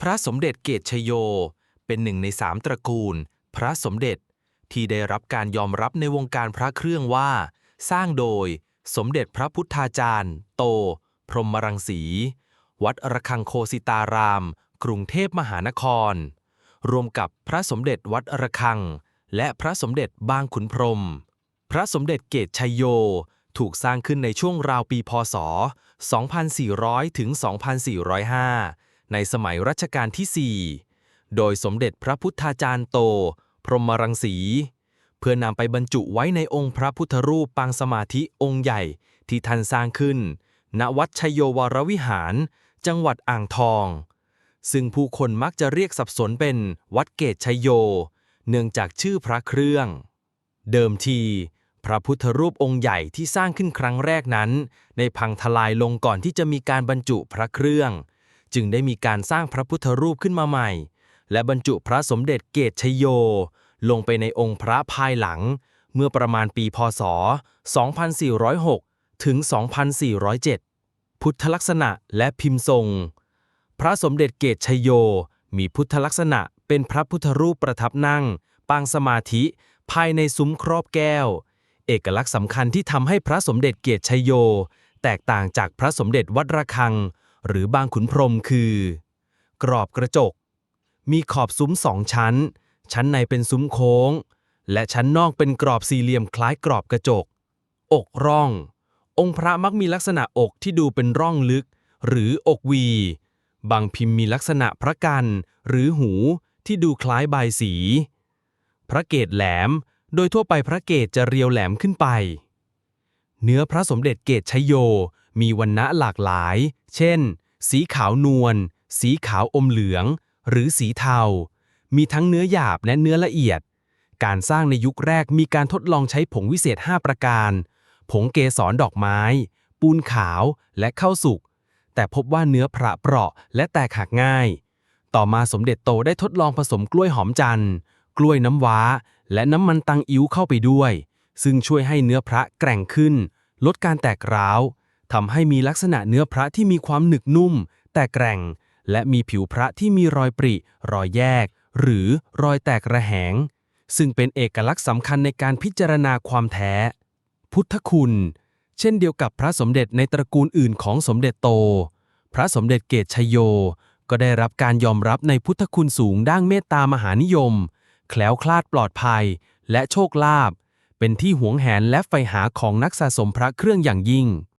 พระสมเด็จเกตชโย เป็นหนึ่งในสามตระกูล พระสมเด็จที่ได้รับการยอมรับในวงการพระเครื่องว่า สร้างโดยสมเด็จพระพุทธาจารย์ โต พรหมรังสี วัดระฆังโคสิตาราม กรุงเทพมหานคร รวมกับพระสมเด็จวัดระฆัง และพระสมเด็จบางขุนพรม พระสมเด็จเกตชัยโย ถูกสร้างขึ้นในช่วงราวปีพศ 2400 ถึง 2405 ในสมัยรัชกาลที่ 4 โดยสมเด็จพระพุทธาจารย์โต พรหมรังสี เพื่อนำไปบรรจุไว้ในองค์พระพุทธรูปปางสมาธิองค์ใหญ่ที่ท่านสร้างขึ้น ณวัดชยโยวรวิหาร จังหวัดอ่างทอง ซึ่งผู้คนมักจะเรียกสับสนเป็นวัดเกตชยโย เนื่องจากชื่อพระเครื่อง เดิมทีพระพุทธรูปองค์ใหญ่ที่สร้างขึ้นครั้งแรกนั้น ได้พังทลายลงก่อนที่จะมีการบรรจุพระเครื่อง จึงได้มีการสร้างพระพุทธรูปขึ้นมาใหม่ และบรรจุพระสมเด็จเกตชโย ลงไปในองค์พระภายหลัง เมื่อประมาณปีพศ 2406 ถึง 2407 พุทธลักษณะและพิมพ์ทรง พระสมเด็จเกตชโย มีพุทธลักษณะเป็นพระพุทธรูปประทับนั่ง ปางสมาธิภายในซุ้มครอบแก้ว เอกลักษณ์สำคัญที่ทำให้พระสมเด็จเกตชโย แตกต่างจากพระสมเด็จวัดระฆัง หรือบางขุนพรหมคือ กรอบกระจก มีขอบซุ้มสองชั้น ชั้นในเป็นซุ้มโค้ง และชั้นนอกเป็นกรอบสี่เหลี่ยมคล้ายกรอบกระจก อกร่อง องค์พระมักมีลักษณะอกที่ดูเป็นร่องลึก หรืออกวี บางพิมพ์มีลักษณะพระกันหรือหูที่ดูคล้ายใบาสี พระเกศแหลม โดยทั่วไปพระเกศจะเรียวแหลมขึ้นไป เนื้อพระสมเด็จเกตชโย มีวันณะหลากหลาย เช่น สีขาวนวล สีขาวอมเหลือง หรือสีเทา มีทั้งเนื้อหยาบและเนื้อละเอียด การสร้างในยุคแรกมีการทดลองใช้ผงวิเศษ 5 ประการ ผงเกสรดอกไม้ ปูนขาวและข้าวสุก แต่พบว่าเนื้อพระเปราะและแตกหักง่าย ต่อมาสมเด็จโตได้ทดลองผสมกล้วยหอมจันทร์ กล้วยน้ำว้า และน้ำมันตังอิ้วเข้าไปด้วย ซึ่งช่วยให้เนื้อพระแกร่งขึ้น ลดการแตกร้าว ทำให้มีลักษณะเนื้อพระที่มีความหนึกนุ่ม แต่แกร่ง และมีผิวพระที่มีรอยปริ รอยแยก หรือรอยแตกระแหง ซึ่งเป็นเอกลักษณ์สำคัญในการพิจารณาความแท้ พุทธคุณ เช่นเดียวกับพระสมเด็จในตระกูลอื่นของสมเด็จโต พระสมเด็จเกตชโย ก็ได้รับการยอมรับในพุทธคุณสูงด้านเมตตามหานิยม แคล้วคลาดปลอดภัย และโชคลาภเป็นที่หวงแหนและใฝ่หาของนักสะสมพระเครื่องอย่างยิ่ง